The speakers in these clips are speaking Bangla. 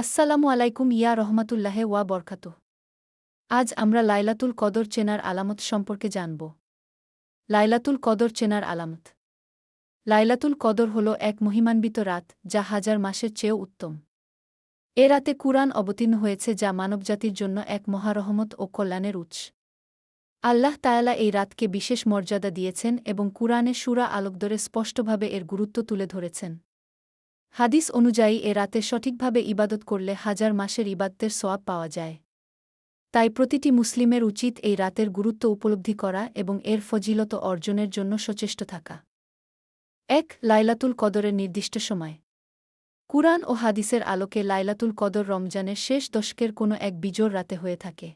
আসসালামু আলাইকুম, ইয়া রহমাতুল্লাহে ওয়া বরকাত আজ আমরা লাইলাতুল কদর চেনার আলামত সম্পর্কে জানব। লাইলাতুল কদর চেনার আলামত। লাইলাতুল কদর হল এক মহিমান্বিত রাত যা হাজার মাসের চেয়েও উত্তম। এ রাতে কুরআন অবতীর্ণ হয়েছে যা মানবজাতির জন্য এক মহারহমত ও কল্যাণের উৎস। আল্লাহ তায়ালা এই রাতকে বিশেষ মর্যাদা দিয়েছেন এবং কুরআনে সুরা আলোকদরে স্পষ্টভাবে এর গুরুত্ব তুলে ধরেছেন। হাদিস অনুযায়ী, এ রাতে সঠিকভাবে ইবাদত করলে হাজার মাসের ইবাদতের সোয়াব পাওয়া যায়। তাই প্রতিটি মুসলিমের উচিত এই রাতের গুরুত্ব উপলব্ধি করা এবং এর ফজিলত অর্জনের জন্য সচেষ্ট থাকা। এক, লাইলাতুল কদরের নির্দিষ্ট সময়। কুরআন ও হাদিসের আলোকে লাইলাতুল কদর রমজানের শেষ দশকের কোনো এক বিজোর রাতে হয়ে থাকে।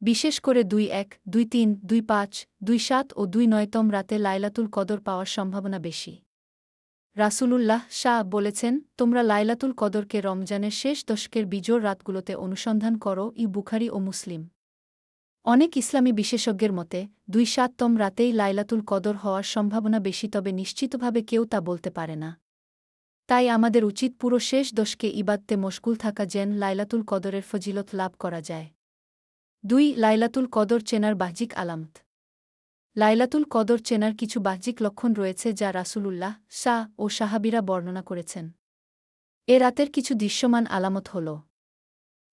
বিশেষ করে দুই এক, দুই তিন, দুই পাঁচ, দুই সাত ও দুই নয়তম রাতে লাইলাতুল কদর পাওয়ার সম্ভাবনা বেশি। রাসূলুল্লাহ শাহ বলেছেন, তোমরা লাইলাতুল কদরকে রমজানের শেষ দশকের বিজোর রাতগুলোতে অনুসন্ধান করো, ই বুখারি ও মুসলিম। অনেক ইসলামী বিশেষজ্ঞের মতে, দুই সাততম রাতেই লাইলাতুল কদর হওয়ার সম্ভাবনা বেশি, তবে নিশ্চিতভাবে কেউ তা বলতে পারে না। তাই আমাদের উচিত পুরো শেষ দশকে ইবাদতে মশগুল থাকা যেন লাইলাতুল কদরের ফজিলত লাভ করা যায়। দুই, লাইলাতুল কদর চেনার বাহ্যিক আলামত। লাইলাতুল কদর চেনার কিছু বাহ্যিক লক্ষণ রয়েছে যা রাসূলুল্লাহ, শাহ ও সাহাবিরা বর্ণনা করেছেন। এ রাতের কিছু দৃশ্যমান আলামত হল।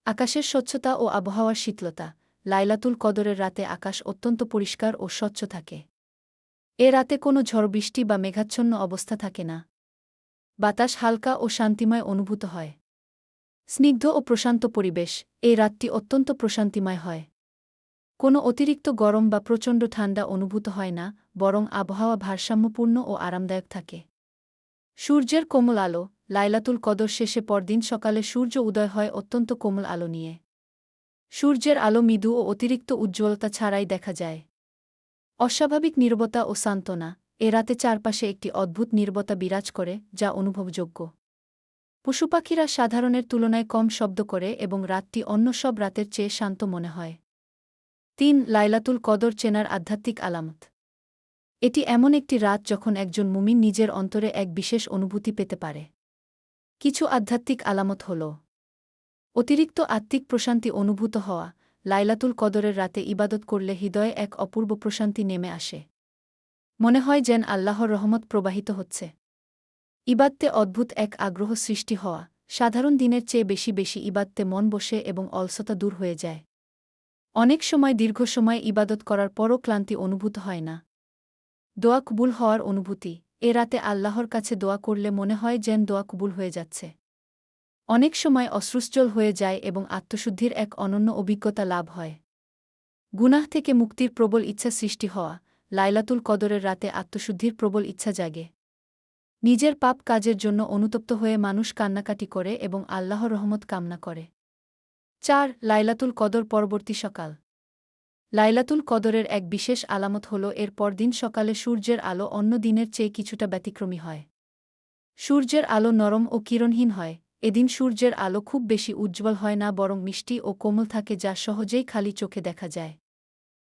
আকাশের স্বচ্ছতা ও আবহাওয়ার শীতলতা। লাইলাতুল কদরের রাতে আকাশ অত্যন্ত পরিষ্কার ও স্বচ্ছ থাকে। এ রাতে কোনো ঝড়, বৃষ্টি বা মেঘাচ্ছন্ন অবস্থা থাকে না। বাতাস হালকা ও শান্তিময় অনুভূত হয়। স্নিগ্ধ ও প্রশান্ত পরিবেশ। এই রাতটি অত্যন্ত প্রশান্তিময় হয়। কোনো অতিরিক্ত গরম বা প্রচণ্ড ঠান্ডা অনুভূত হয় না, বরং আবহাওয়া ভারসাম্যপূর্ণ ও আরামদায়ক থাকে। সূর্যের কোমল আলো, লাইলাতুল কদর শেষে পরদিন সকালে সূর্য উদয় হয় অত্যন্ত কোমল আলো নিয়ে। সূর্যের আলো মৃদু ও অতিরিক্ত উজ্জ্বলতা ছাড়াই দেখা যায়। অস্বাভাবিক নির্বতা ও সান্ত্বনা, এ রাতে চারপাশে একটি অদ্ভুত নির্বতা বিরাজ করে, যা অনুভবযোগ্য। পশুপাখিরা সাধারণের তুলনায় কম শব্দ করে এবং রাতটি অন্য সব রাতের চেয়ে শান্ত মনে হয়। তিন লাইলাতুল কদর চেনার আধ্যাত্মিক আলামত। এটি এমন একটি রাত যখন একজন মুমিন নিজের অন্তরে এক বিশেষ অনুভূতি পেতে পারে। কিছু আধ্যাত্মিক আলামত হল, অতিরিক্ত আত্মিক প্রশান্তি অনুভূত হওয়া, লাইলাতুল কদরের রাতে ইবাদত করলে হৃদয়ে এক অপূর্ব প্রশান্তি নেমে আসে। মনে হয় যেন আল্লাহর রহমত প্রবাহিত হচ্ছে। ইবাদতে অদ্ভুত এক আগ্রহ সৃষ্টি হওয়া, সাধারণ দিনের চেয়ে বেশি বেশি ইবাদতে মন বসে এবং অলসতা দূর হয়ে যায়। অনেক সময় দীর্ঘ সময় ইবাদত করার পরও ক্লান্তি অনুভূত হয় না। দোয়া কবুল হওয়ার অনুভূতি। এ রাতে আল্লাহর কাছে দোয়া করলে মনে হয় যেন দোয়া কবুল হয়ে যাচ্ছে। অনেক সময় অশ্রুশ্চল হয়ে যায় এবং আত্মশুদ্ধির এক অনন্য অভিজ্ঞতা লাভ হয়। গুনাহ থেকে মুক্তির প্রবল ইচ্ছা সৃষ্টি হওয়া। লাইলাতুল কদরের রাতে আত্মশুদ্ধির প্রবল ইচ্ছা জাগে। নিজের পাপ কাজের জন্য অনুতপ্ত হয়ে মানুষ কান্নাকাটি করে এবং আল্লাহর রহমত কামনা করে। চার, লাইলাতুল কদর পরবর্তী সকাল। লাইলাতুল কদরের এক বিশেষ আলামত হল, এর পরদিন সকালে সূর্যের আলো অন্য দিনের চেয়ে কিছুটা ব্যতিক্রমী হয়। সূর্যের আলো নরম ও কিরণহীন হয়। এদিন সূর্যের আলো খুব বেশি উজ্জ্বল হয় না, বরং মিষ্টি ও কোমল থাকে, যা সহজেই খালি চোখে দেখা যায়।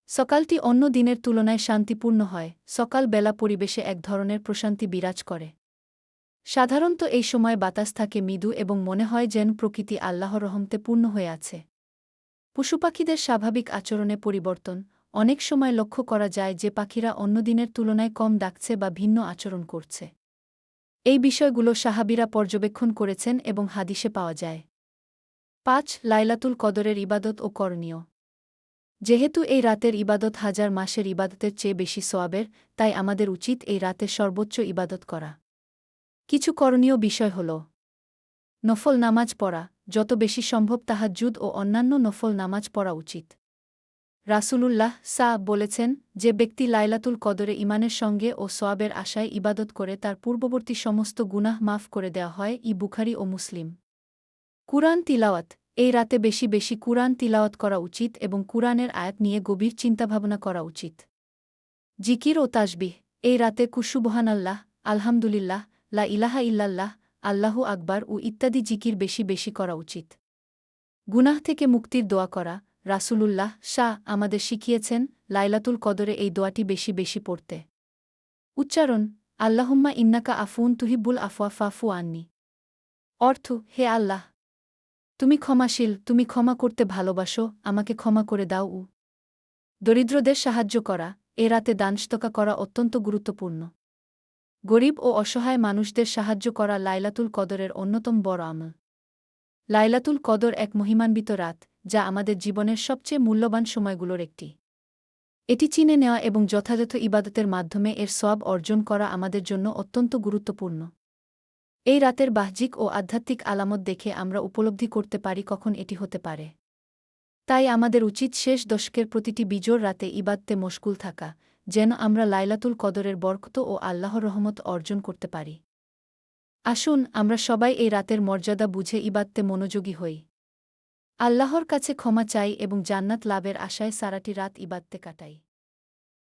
সকালটি অন্য দিনের তুলনায় শান্তিপূর্ণ হয়। সকাল বেলা পরিবেশে এক ধরনের প্রশান্তি বিরাজ করে। সাধারণত এই সময় বাতাস থাকে মৃদু এবং মনে হয় যেন প্রকৃতি আল্লাহর রহমতে পূর্ণ হয়ে আছে। পশুপাখিদের স্বাভাবিক আচরণে পরিবর্তন। অনেক সময় লক্ষ্য করা যায় যে পাখিরা অন্য দিনের তুলনায় কম ডাকছে বা ভিন্ন আচরণ করছে। এই বিষয়গুলো সাহাবিরা পর্যবেক্ষণ করেছেন এবং হাদিসে পাওয়া যায়। পাঁচ, লাইলাতুল কদরের ইবাদত ও করণীয়। যেহেতু এই রাতের ইবাদত হাজার মাসের ইবাদতের চেয়ে বেশি সোয়াবের তাই আমাদের উচিত এই রাতের সর্বোচ্চ ইবাদত করা। কিছু করণীয় বিষয় হল নফল নামাজ পড়া, যত বেশি সম্ভব তাহাজ্জুদ ও অন্যান্য নফল নামাজ পড়া উচিত। রাসূলুল্লাহ সা বলেছেন, যে ব্যক্তি লাইলাতুল কদরে ইমানের সঙ্গে ও সোয়াবের আশায় ইবাদত করে তার পূর্ববর্তী সমস্ত গুনাহ মাফ করে দেওয়া হয়, ই বুখারি ও মুসলিম। কুরআন তিলাওয়াত, এই রাতে বেশি বেশি কুরআন তিলাওয়াত করা উচিত এবং কুরআনের আয়াত নিয়ে গভীর চিন্তাভাবনা করা উচিত। জিকির ও তাজবিহ এই রাতে কুসুবহানাল্লাহ, আলহামদুলিল্লাহ লা ইলাহা ইল্লাল্লাহ, আল্লাহু আকবার ও ইত্যাদি জিকির বেশি বেশি করা উচিত। গুনাহ থেকে মুক্তির দোয়া করা, রাসূলুল্লাহ শাহ আমাদের শিখিয়েছেন লাইলাতুল কদরে এই দোয়াটি বেশি বেশি পড়তে। উচ্চারণ, আল্লাহুম্মা ইন্নাকা আফুন তুহিবুল আফওয়া ফাফু আননি। অর্থ, হে আল্লাহ! তুমি ক্ষমাশীল, তুমি ক্ষমা করতে ভালোবাসো, আমাকে ক্ষমা করে দাও উ। দরিদ্রদের সাহায্য করা, এ রাতে দানস্তকা করা অত্যন্ত গুরুত্বপূর্ণ। গরিব ও অসহায় মানুষদের সাহায্য করা লাইলাতুল কদরের অন্যতম বড় আমল। লাইলাতুল কদর এক মহিমান্বিত রাত, যা আমাদের জীবনের সবচেয়ে মূল্যবান সময়গুলোর একটি। এটি চিনে নেওয়া এবং যথাযথ ইবাদতের মাধ্যমে এর সব অর্জন করা আমাদের জন্য অত্যন্ত গুরুত্বপূর্ণ। এই রাতের বাহ্যিক ও আধ্যাত্মিক আলামত দেখে আমরা উপলব্ধি করতে পারি কখন এটি হতে পারে। তাই আমাদের উচিত শেষ দশকের প্রতিটি বিজোর রাতে ইবাদতে মশগুল থাকা যেন আমরা লাইলাতুল কদরের বরকত ও আল্লাহর রহমত অর্জন করতে পারি। আসুন, আমরা সবাই এই রাতের মর্যাদা বুঝে ইবাদতে মনোযোগী হই। আল্লাহর কাছে ক্ষমা চাই এবং জান্নাত লাভের আশায় সারাটি রাত ইবাদতে কাটাই।